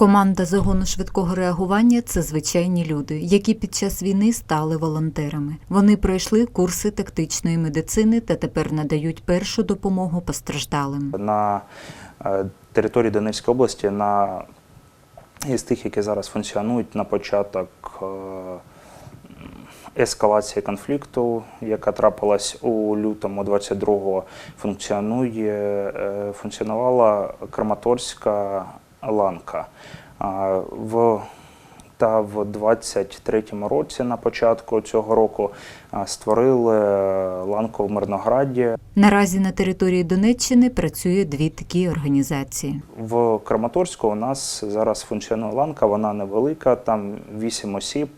Команда загону швидкого реагування це звичайні люди, які під час війни стали волонтерами. Вони пройшли курси тактичної медицини та тепер надають першу допомогу постраждалим. на е, території Донецької області на із тих, які зараз функціонують на початок е, ескалації конфлікту, яка трапилась у лютому 22-го, функціонує е, функціонувала Краматорська ланка. В та в 23-му році, на початку цього року, створили е, ланку в Мирнограді. Наразі на території Донеччини працює дві такі організації. В Краматорську у нас зараз функціонує ланка, вона невелика, там 8 осіб,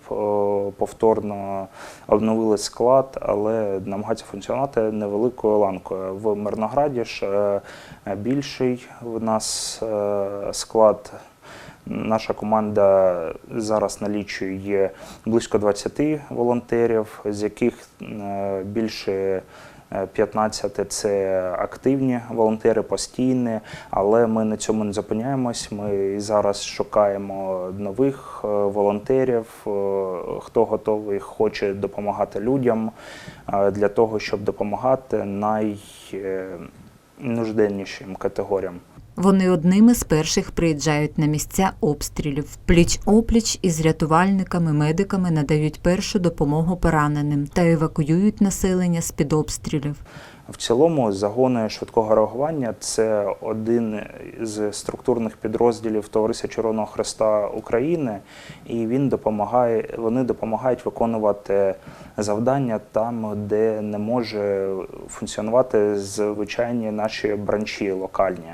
повторно обновили склад, але намагаються функціонувати невеликою ланкою. В Мирнограді ж е, більший в нас е, склад. Наша команда зараз налічує близько 20 волонтерів, з яких е, більше е, 15 – це активні волонтери, постійні, але ми на цьому не зупиняємось. Ми зараз шукаємо нових е, волонтерів, е, хто готовий, хоче допомагати людям е, для того, щоб допомагати найнужденнішим категоріям. Вони одними з перших приїжджають на місця обстрілів. Пліч опліч із рятувальниками, медиками надають першу допомогу пораненим та евакуюють населення з під обстрілів. В цілому загони швидкого реагування це один з структурних підрозділів Товариства Червоного Хреста України, і він допомагає. Вони допомагають виконувати завдання там, де не може функціонувати звичайні наші бранчі локальні.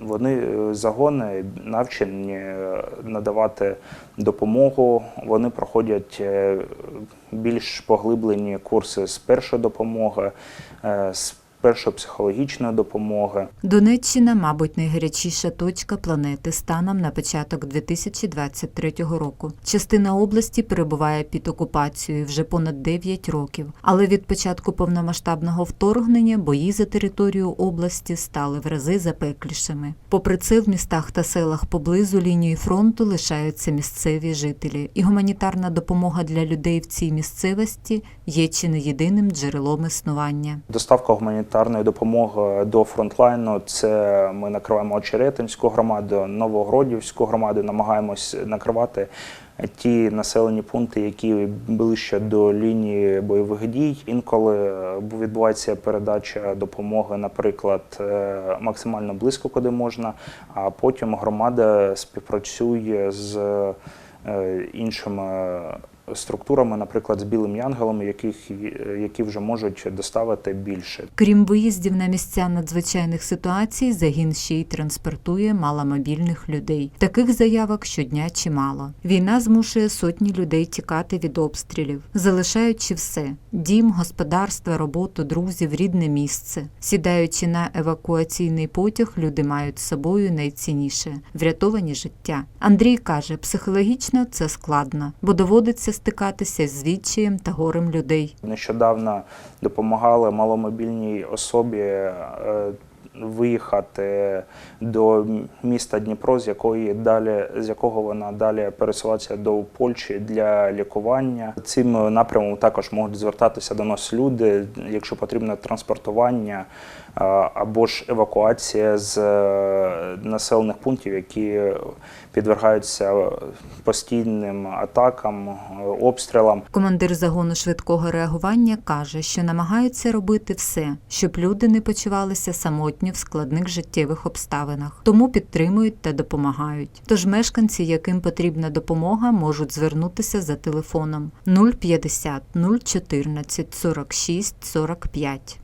Вони е, загони навчені е, надавати допомогу. Вони проходять е, більш поглиблені курси з першої допомоги, з першої психологічної допомоги. Донеччина, мабуть, найгарячіша точка планети станом на початок 2023 року. Частина області перебуває під окупацією вже понад 9 років. Але від початку повномасштабного вторгнення бої за територію області стали в рази запеклішими. Попри це, в містах та селах поблизу лінії фронту лишаються місцеві жителі, і гуманітарна допомога для людей в цій місцевості є чи не єдиним джерелом існування. Доставка гуманітарної допомоги до фронтлайну це ми накриваємо Очеретинську громаду, Новогродівську громаду, намагаємось накривати ті населені пункти, які ближче до лінії бойових дій. Інколи відбувається передача допомоги, наприклад, е, максимально близько, куди можна, а потім громада співпрацює з е, іншими структурами, наприклад, з білим янголом, яких які вже можуть доставити більше. Крім виїздів на місця надзвичайних ситуацій, загін ще й транспортує маломобільних людей. Таких заявок щодня чимало. Війна змушує сотні людей тікати від обстрілів, залишаючи все: дім, господарство, роботу, друзів, рідне місце. Сідаючи на евакуаційний потяг, люди мають з собою найцінніше врятовані життя. Андрій каже, психологічно це складно, бо доводиться стикатися з відчаєм та горем людей. Нещодавно допомагали маломобільній особі е, виїхати до міста Дніпро, з якої далі з якого вона далі пересуватися до Польщі для лікування. Цим напрямом також можуть звертатися до нас люди, якщо потрібно транспортування е, або ж евакуація з е, населених пунктів, які підвергаються постійним атакам, е, обстрілам. Командир загону швидкого реагування каже, що намагаються робити все, щоб люди не почувалися самотньо в складних життєвих обставинах, тому підтримують та допомагають. Тож мешканці, яким потрібна допомога, можуть звернутися за телефоном 050 014 46 45.